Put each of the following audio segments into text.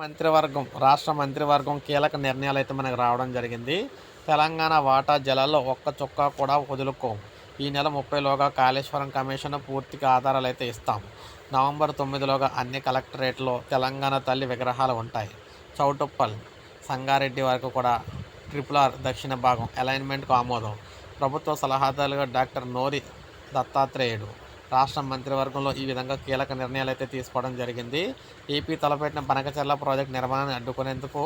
మంత్రివర్గం రాష్ట్ర మంత్రివర్గం కీలక నిర్ణయాలు అయితే మనకు రావడం జరిగింది. తెలంగాణ వాటా జలాల్లో ఒక్క చుక్క కూడా వదులుకోం ఈ నెల ముప్పైలోగా కాళేశ్వరం కమిషన్ పూర్తిగా ఆధారాలు అయితే ఇస్తాం నవంబర్ తొమ్మిదిలోగా అన్ని కలెక్టరేట్లో తెలంగాణ తల్లి విగ్రహాలు ఉంటాయి. చౌటుప్పల్ సంగారెడ్డి వరకు కూడా ట్రిపుల్ ఆర్ దక్షిణ భాగం అలైన్మెంట్కు ఆమోదం. ప్రభుత్వ సలహాదారుగా డాక్టర్ నోరి దత్తాత్రేయుడు. రాష్ట్ర మంత్రివర్గంలో ఈ విధంగా కీలక నిర్ణయాలు అయితే తీసుకోవడం జరిగింది. ఏపీ తలపెట్టిన బనకచర్ల ప్రాజెక్టు నిర్మాణాన్ని అడ్డుకునేందుకు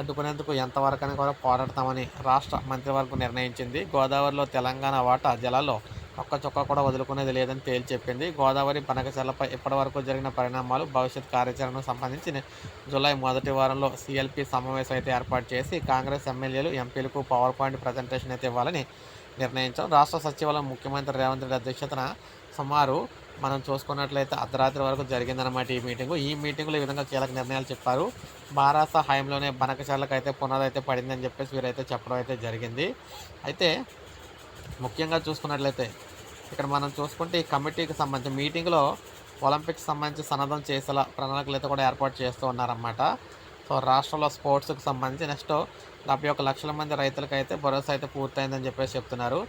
అడ్డుకునేందుకు ఎంతవరకని కూడా పోరాడతామని రాష్ట్ర మంత్రివర్గం నిర్ణయించింది. గోదావరిలో తెలంగాణ వాటా జలాల్లో ఒక్క చొక్క కూడా వదులుకునేది లేదని తేల్చి చెప్పింది గోదావరి బనకచెర్లపై ఇప్పటివరకు జరిగిన పరిణామాలు భవిష్యత్ కార్యాచరణకు సంబంధించి జూలై మొదటి వారంలో సిఎల్పి సమావేశం అయితే ఏర్పాటు చేసి కాంగ్రెస్ ఎమ్మెల్యేలు ఎంపీలకు పవర్ పాయింట్ ప్రజెంటేషన్ అయితే ఇవ్వాలని నిర్ణయించాం. రాష్ట్ర సచివాలయం ముఖ్యమంత్రి రేవంత్ రెడ్డి అధ్యక్షతన సుమారు మనం చూసుకున్నట్లయితే అర్ధరాత్రి వరకు జరిగిందనమాట ఈ మీటింగు. ఈ మీటింగ్లో ఈ విధంగా కీలక నిర్ణయాలు చెప్పారు. బారాస హయాంలోనే బనకచర్లకు అయితే పునాది అయితే పడిందని చెప్పేసి వీరైతే చెప్పడం అయితే జరిగింది. అయితే ముఖ్యంగా చూసుకున్నట్లయితే ఇక్కడ మనం చూసుకుంటే ఈ కమిటీకి సంబంధించి మీటింగ్లో ఒలింపిక్స్ సంబంధించి సన్నద్ధం చేసేలా ప్రణాళికలు అయితే కూడా ఏర్పాటు చేస్తూ ఉన్నారన్నమాట. సో రాష్ట్రంలో స్పోర్ట్స్కి సంబంధించి నెక్స్ట్ డెబ్బై ఒక లక్షల మంది రైతులకు అయితే భరోసా అయితే పూర్తయిందని చెప్పేసి చెప్తున్నారు.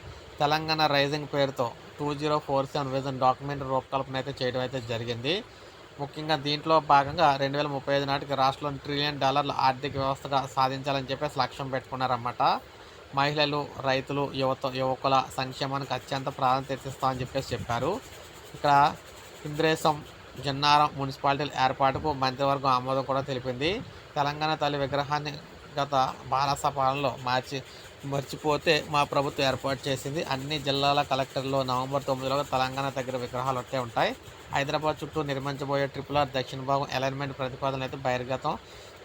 తెలంగాణ రైజింగ్ పేరుతో two zero four seven vision document రూపకల్పన అయితే చేయడం అయితే జరిగింది. ముఖ్యంగా దీంట్లో భాగంగా రెండు వేల ముప్పై ఐదు నాటికి రాష్ట్రంలో ట్రిలియన్ డాలర్ల ఆర్థిక వ్యవస్థగా సాధించాలని చెప్పేసి లక్ష్యం పెట్టుకున్నారన్నమాట. మహిళలు రైతులు యువత యువకుల సంక్షేమానికి అత్యంత ప్రాధాన్యత ఇస్తామని చెప్పేసి చెప్పారు. ఇక్కడ ఇంద్రేశం జిన్నారం మున్సిపాలిటీల ఏర్పాటుకు మంత్రివర్గం ఆమోదం కూడా తెలిపింది. తెలంగాణ తల్లి విగ్రహాన్ని గత బాలస పాలనలో మార్చి మర్చిపోతే మా ప్రభుత్వం ఏర్పాటు చేసింది. అన్ని జిల్లాల కలెక్టర్లు నవంబర్ తొమ్మిదిలో తెలంగాణ దగ్గర విగ్రహాలు ఒట్టే ఉంటాయి. హైదరాబాద్ చుట్టూ నిర్మించబోయే ట్రిపుల్ ఆర్ దక్షిణ భాగం అలైన్మెంట్ ప్రతిపాదన అయితే బహిర్గతం.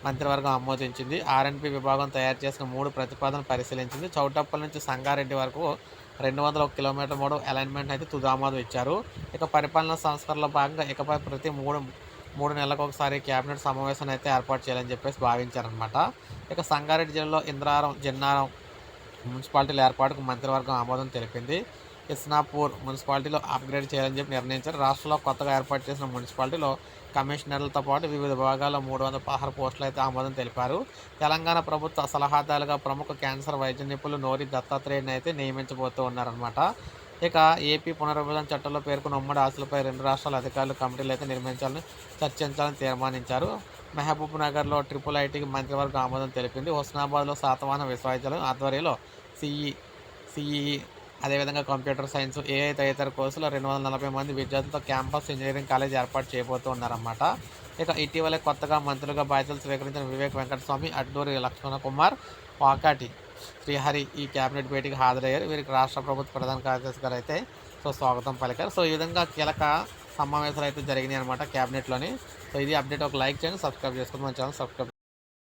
మంత్రివర్గం ఆమోదించింది. ఆర్ఎన్పి విభాగం తయారు చేసిన మూడు ప్రతిపాదనలు పరిశీలించింది. చౌటప్పల నుంచి సంగారెడ్డి వరకు రెండు వందల ఒక కిలోమీటర్ మూడు అలైన్మెంట్ అయితే తుది ఆమోదం ఇచ్చారు. ఇక పరిపాలనా సంస్కరణలో భాగంగా ఇకపై ప్రతి మూడు మూడు నెలలకు ఒకసారి కేబినెట్ సమావేశాన్ని అయితే ఏర్పాటు చేయాలని చెప్పేసి భావించారనమాట ఇక సంగారెడ్డి జిల్లాలో ఇంద్రారం జిన్నారం మున్సిపాలిటీల ఏర్పాటుకు మంత్రివర్గం ఆమోదం తెలిపింది. ఇస్నాపూర్ మున్సిపాలిటీలో అప్గ్రేడ్ చేయాలని చెప్పి నిర్ణయించారు. రాష్ట్రంలో కొత్తగా ఏర్పాటు చేసిన మున్సిపాలిటీలో కమిషనర్లతో పాటు వివిధ విభాగాల్లో మూడు వందల పదహారు పోస్టులు అయితే ఆమోదం తెలిపారు. తెలంగాణ ప్రభుత్వ సలహాదారుగా ప్రముఖ క్యాన్సర్ వైద్య నిపుణులు నోరి దత్తాత్రేయుని అయితే నియమించబోతూ ఉన్నారనమాట ఇక ఏపీ పునర్విభజన చట్టంలో పేర్కొన్న ఉమ్మడి ఆస్తులపై రెండు రాష్ట్రాల అధికారులు కమిటీలు అయితే నిర్మించాలని చర్చించాలని తీర్మానించారు. మహబూబ్ నగర్లో ట్రిపుల్ ఐటీకి మంత్రివర్గం ఆమోదం తెలిపింది. హుస్నాబాద్లో శాతవాహన విశ్వవిద్యాలయం ఆధ్వర్యంలో సిఈ సిఈఈ అదేవిధంగా కంప్యూటర్ సైన్స్ ఏఐ తదితర కోర్సులో రెండు వందల నలభై మంది విద్యార్థులతో క్యాంపస్ ఇంజనీరింగ్ కాలేజ్ ఏర్పాటు చేయబోతూ ఉన్నారన్నమాట. ఇక ఇటీవలే కొత్తగా మంత్రులుగా బాధ్యతలు స్వీకరించిన వివేక్ వెంకటస్వామి అడ్డూరి లక్ష్మణ కుమార్ వాకాటి శ్రీహరి ఈ కేబినెట్ భేటీకి హాజరయ్యారు. వీరికి రాష్ట్ర ప్రభుత్వ ప్రధాన కార్యదర్శి గారు అయితే సో స్వాగతం పలికారు. సో ఈ విధంగా కీలక సమావేశాలు అయితే జరిగినాయి అనమాట క్యాబినెట్లోని. సో ఇది అప్డేట్. ఒక లైక్ చేయండి సబ్స్క్రైబ్ చేసుకోండి. మన ఛానల్ సబ్స్క్రైబ్